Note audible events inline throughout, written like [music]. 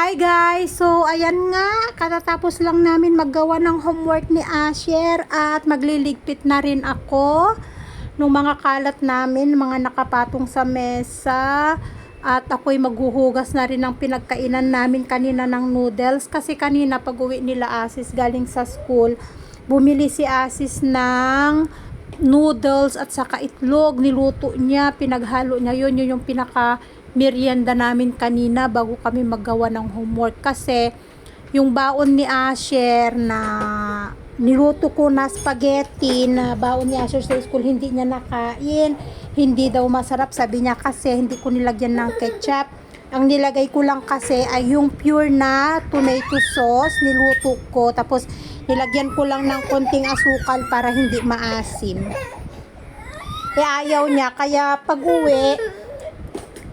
Hi guys! So, ayan nga, katatapos lang namin maggawa ng homework ni Asher at magliligpit na rin ako ng mga kalat namin, mga nakapatong sa mesa at ako'y maghuhugas na rin ng pinagkainan namin kanina ng noodles kasi kanina pag uwi nila Asis galing sa school, bumili si Asis ng noodles at saka itlog, niluto niya, pinaghalo niya, yun, yun yung pinaka merienda namin kanina bago kami maggawa ng homework. Kasi yung baon ni Asher na niluto ko na spaghetti na baon ni Asher sa school hindi niya nakain hindi daw masarap. Sabi niya kasi hindi ko nilagyan ng ketchup. Ang nilagay ko lang kasi ay yung pure na tomato sauce niluto ko. Tapos nilagyan ko lang ng konting asukal para hindi maasim. Eh ayaw niya. Kaya pag uwi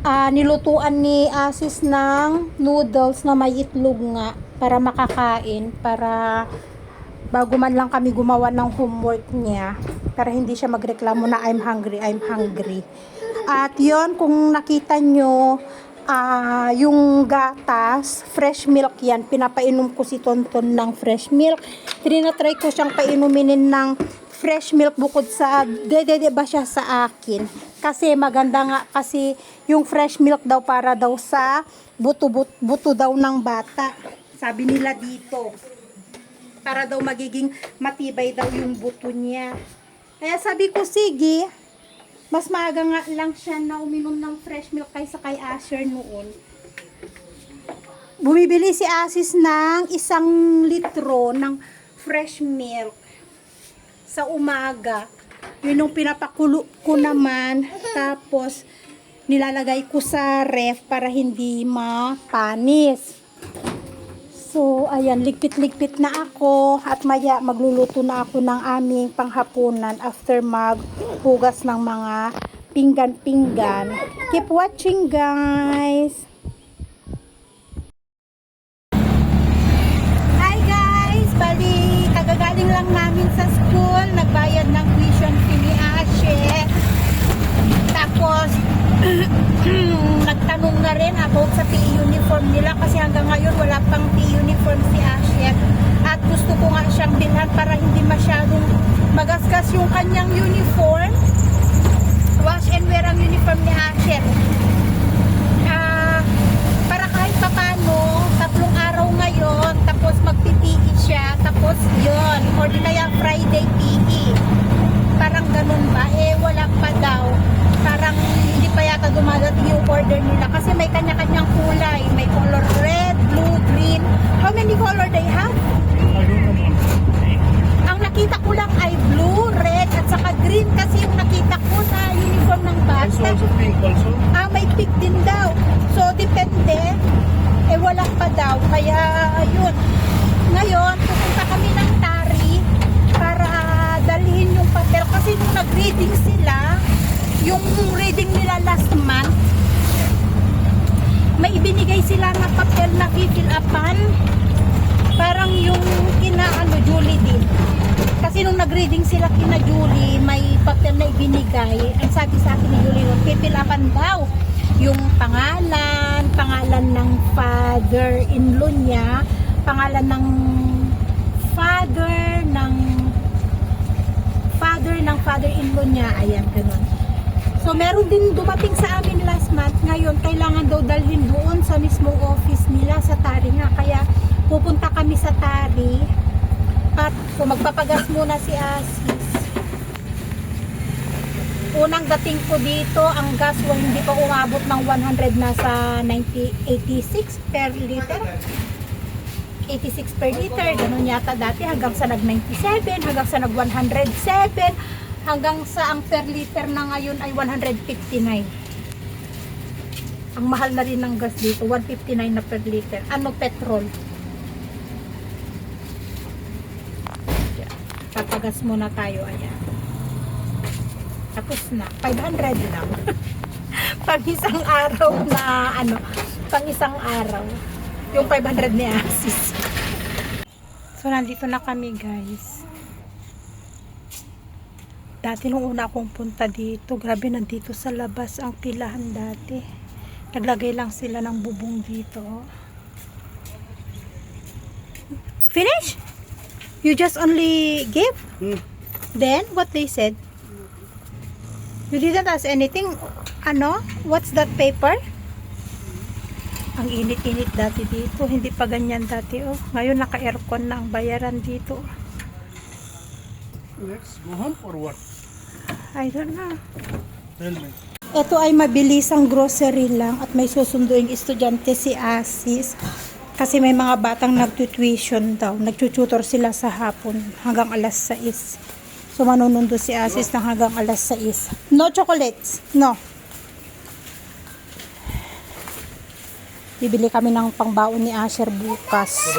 ah, nilutuan ni Asis ng noodles na may itlog nga para makakain para bago man lang kami gumawa ng homework niya para hindi siya magreklamo na I'm hungry, I'm hungry. At yon kung nakita nyo ah, yung gatas, fresh milk yan, pinapainom ko si Tonton ng fresh milk. Tinatry ko siyang painuminin ng fresh milk bukod sa dede ba siya sa akin kasi maganda nga kasi yung fresh milk daw para daw sa buto buto, buto daw ng bata. Sabi nila dito para daw magiging matibay daw yung buto niya. Kaya sabi ko sige mas maaga nga lang siya na uminom ng fresh milk kaysa kay Asher noon. Bumibili si Asis ng isang litro ng fresh milk sa umaga. Yun yung pinapakulo ko naman. Tapos, nilalagay ko sa ref para hindi mapanis. So, ayan, ligpit-ligpit na ako. At maya, magluluto na ako ng aming panghapunan after maghugas ng mga pinggan-pinggan. Keep watching, guys! Hi guys! Bali, kagagaling lang namin sa school. Nagbayad ng tuition fee ni Ashe. Tapos, nagtanong na rin about sa PE uniform nila kasi hanggang ngayon wala pang PE uniform si Ashe. At gusto ko nga siyang bilhan para hindi masyadong magasgas yung kanyang uniform. Wash and wear ang uniform ni Ashe. Ah, para kahit papano, tatlong araw ngayon, tapos magpipihi siya, tapos yon or kaya Friday PE. Parang ganun ba? Eh, wala pa daw. Parang dumadating yung order nila kasi may kanya-kanyang kulay. May color red, blue, green. How many color they have? Ang nakita ko lang ay blue, red, at saka green kasi yung nakita ko sa uniform ng There's bata. also pink also. Ah, may pick din daw. So, depende. Eh, wala pa daw. Kaya, yun. Ngayon, pupunta kami ng Tari para dalhin yung papel. Kasi nung nag-reading sila, yung reading nila last month, may ibinigay sila na papel na fill upan. Parang yung kina ano, Julie din. Kasi nung nag-reading sila kina Julie, may papel na ibinigay. Ang sabi sa akin ni Julie, nun, pipilapan daw yung pangalan, pangalan ng father-in-law niya, pangalan ng father ng father ng father-in-law niya. Ayan, ganun. So, meron din dumating sa amin last month. Ngayon, kailangan daw dalhin doon sa mismong office nila sa Tari nga. Kaya, pupunta kami sa Tari. At, so, magpapagas muna si Asis. Unang dating ko dito, ang gas well, hindi pa umabot ng 100 nasa 90, 86 per liter. 86 per liter, ganun yata dati hanggang sa nag 97, hanggang sa nag 107, hanggang sa ang per liter na ngayon ay 159. Ang mahal na rin ng gas dito, 159 na per liter. Ano petrol? Papagas muna tayo, ayan. Tapos na, 500 lang. [laughs] pang isang araw na ano, pang isang araw. Yung 500 ni Asis. So, nandito na kami, guys. Dati nung una akong punta dito, grabe nandito sa labas ang pilahan dati. Naglagay lang sila ng bubong dito. oh. Finish? You just only give? Hmm. Then, what they said? You didn't ask anything? Ano? What's that paper? Ang init-init dati dito. Hindi pa ganyan dati, oh. Ngayon, naka-aircon na ang bayaran dito. Let's go home or what? I don't know. Tell me. Ito ay mabilisang grocery lang at may susunduing estudyante si Asis. Kasi may mga batang nagtutuition daw. Nagtututor sila sa hapon hanggang alas 6. So manunundo si Asis ng hanggang alas 6. No chocolates. No. Bibili kami ng pangbaon ni Asher bukas.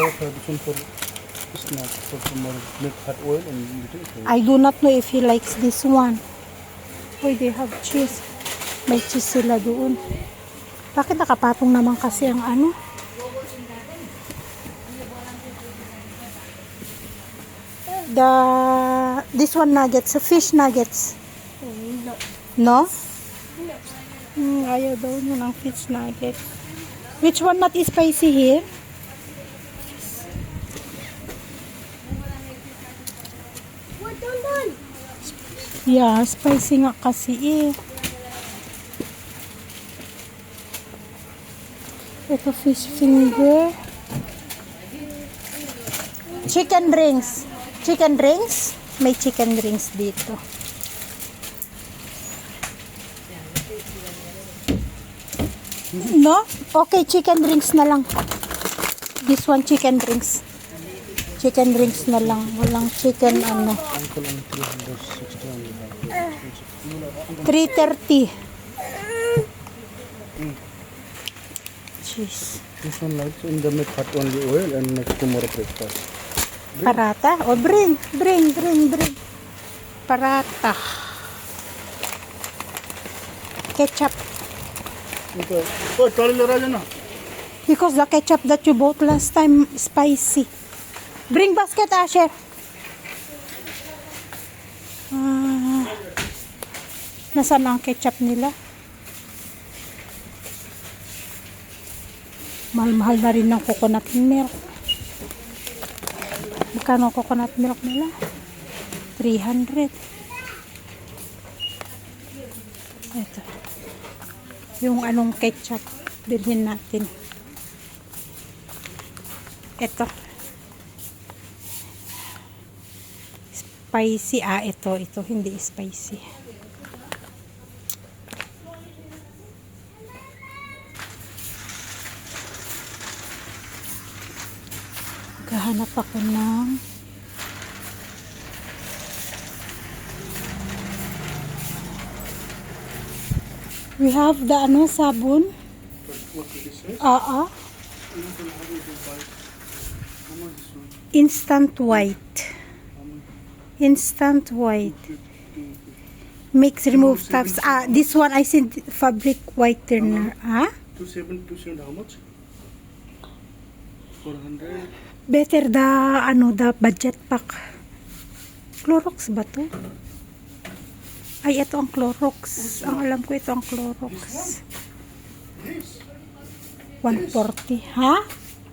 I do not know if he likes this one. Uy, they have cheese. May cheese sila doon. Bakit nakapatong naman kasi ang ano? The this one nuggets, fish nuggets. No. No? Hmm, ayaw daw niya ng fish nuggets. Which one not spicy here? Yeah, spicy nga kasi eh. Ito fish finger. Chicken rings. Chicken rings? May chicken rings dito. No? Okay, chicken rings na lang. This one chicken rings. Chicken rings na lang. Walang chicken ano. Uncle on 360 only have. 330. Jeez. This one likes in the hot only oil and make tomorrow breakfast. Parata? O, bring. Bring, bring, bring. Parata. Ketchup. Okay. Oh, le raja na. Because the ketchup that you bought last time, spicy. Bring basket, Asher. Ah, nasaan ang ketchup nila? Mahal-mahal na rin ng coconut milk. Magkano coconut milk nila? 300. Ito. Yung anong ketchup, bilhin natin. Ito. Spicy. Ah, ito. Ito. Hindi spicy. Maghahanap ako ng We have the ano sabon. Ah, ah. Instant white. Instant white. Makes remove tufts. Ah, this one I said fabric whitener. Ah? 2727 how much? 400. Better the ano the budget pack. Clorox ba to? Ay, ito ang Clorox. Ang alam ko ito ang Clorox. 140. Ha?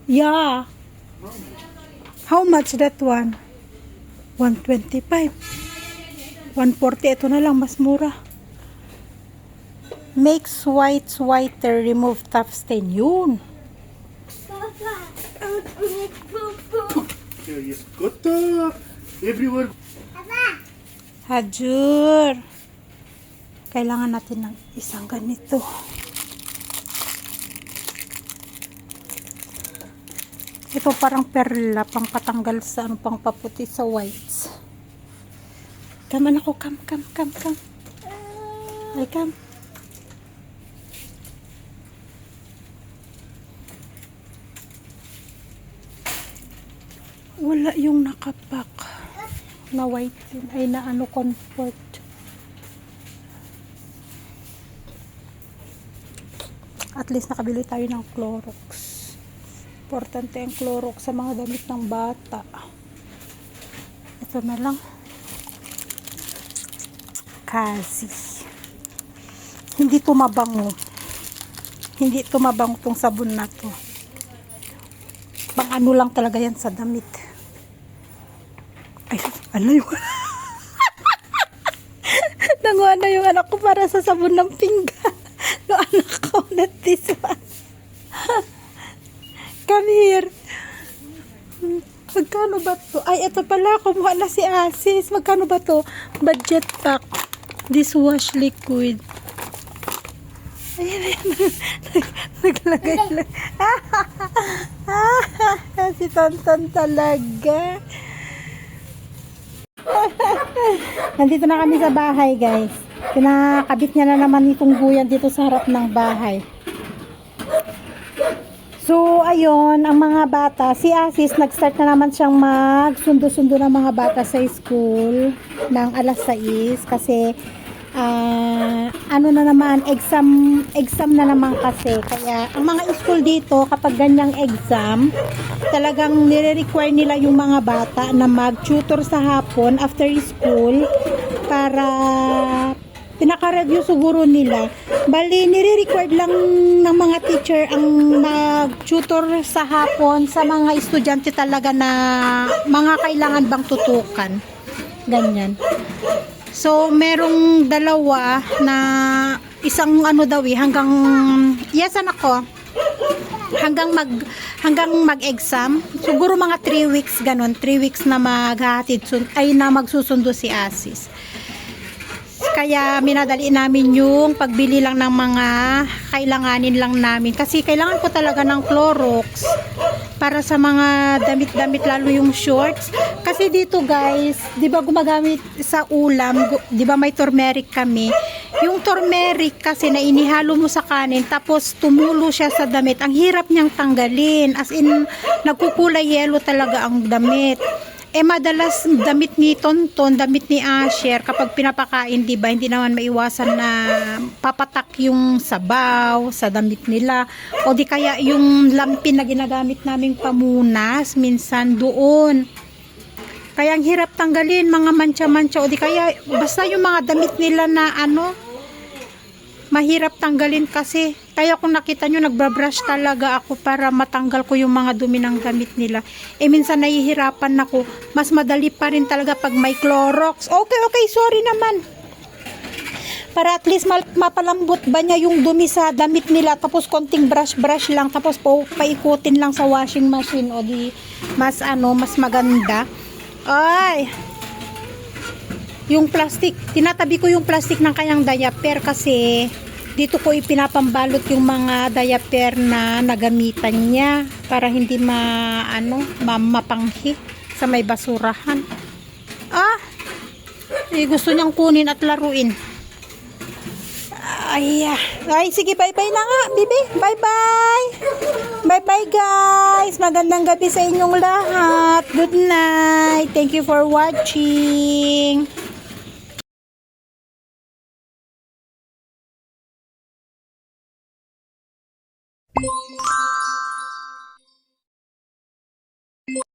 Yeah. How much that one? 125. 140. Ito na lang, mas mura. Makes white whiter, remove tough stain. Yun. Papa. Yes. Uh, Everywhere. Hajur. Kailangan natin ng isang ganito. Ito parang perla, pang patanggal sa ano, pang paputi sa whites. Come ako, come, come, come, come. Ay, come. Wala yung nakapak na white yun, ay na ano comfort. At least nakabili tayo ng Clorox. Importante ang Clorox sa mga damit ng bata. Ito na lang. Kasi. Hindi tumabango. Hindi tumabango tong sabon na to. Pang ano lang talaga yan sa damit. Ala yung... [laughs] Nanguha na yung anak ko para sa sabon ng pinggan. [laughs] No anak ko, not this one. Come here. Magkano ba to? Ay, ito pala. Kumuha na si Asis. Magkano ba to? Budget pack. Dishwash liquid. Ayan, ayan. [laughs] Naglagay lang. [laughs] si Tonton talaga. [laughs] Nandito na kami sa bahay, guys. Pinakabit niya na naman itong buyan dito sa harap ng bahay. So, ayun, ang mga bata, si Asis, nag-start na naman siyang magsundo-sundo ng mga bata sa school ng alas 6 kasi ah, ano na naman, exam, exam na naman kasi. Kaya, ang mga school dito, kapag ganyang exam, talagang nire-require nila yung mga bata na mag-tutor sa hapon after school para pinaka-review siguro nila. Bali, nire-required lang ng mga teacher ang mag-tutor sa hapon sa mga estudyante talaga na mga kailangan bang tutukan. Ganyan. So, merong dalawa na isang ano daw eh, hanggang, yes anak ko, hanggang mag hanggang mag-exam siguro mga 3 weeks ganun 3 weeks na maghahatid ay na magsusundo si Asis kaya minadali namin yung pagbili lang ng mga kailanganin lang namin. Kasi kailangan ko talaga ng Clorox para sa mga damit-damit lalo yung shorts. Kasi dito guys 'di ba gumagamit sa ulam? 'di ba may turmeric kami? Yung turmeric kasi na inihalo mo sa kanin tapos tumulo siya sa damit. Ang hirap niyang tanggalin. As in nagkukulay yellow talaga ang damit eh madalas damit ni Tonton, damit ni Asher kapag pinapakain, 'di ba? Hindi naman maiwasan na papatak yung sabaw sa damit nila o di kaya yung lampin na ginagamit naming pamunas minsan doon. Kaya ang hirap tanggalin mga mancha-mancha o di kaya basta yung mga damit nila na ano mahirap tanggalin kasi. Kaya kung nakita nyo nagbabrush talaga ako para matanggal ko yung mga dumi ng damit nila. Eh minsan nahihirapan ako. Mas madali pa rin talaga pag may Clorox. Okay okay. Sorry naman. Para at least ma- mapalambot ba niya yung dumi sa damit nila. Tapos konting brush brush lang. Tapos pa paikutin lang sa washing machine. O di mas ano mas maganda. Ay yung plastic, tinatabi ko yung plastic ng kanyang diaper kasi dito ko ipinapambalot yung mga diaper na nagamitan niya para hindi ma ano, ma- mapanghi sa may basurahan. Ah, eh, gusto niyang kunin at laruin. Ay, ah. ay sige, bye-bye na nga, bibi. Bye-bye. Bye-bye, guys. Magandang gabi sa inyong lahat. Good night. Thank you for watching.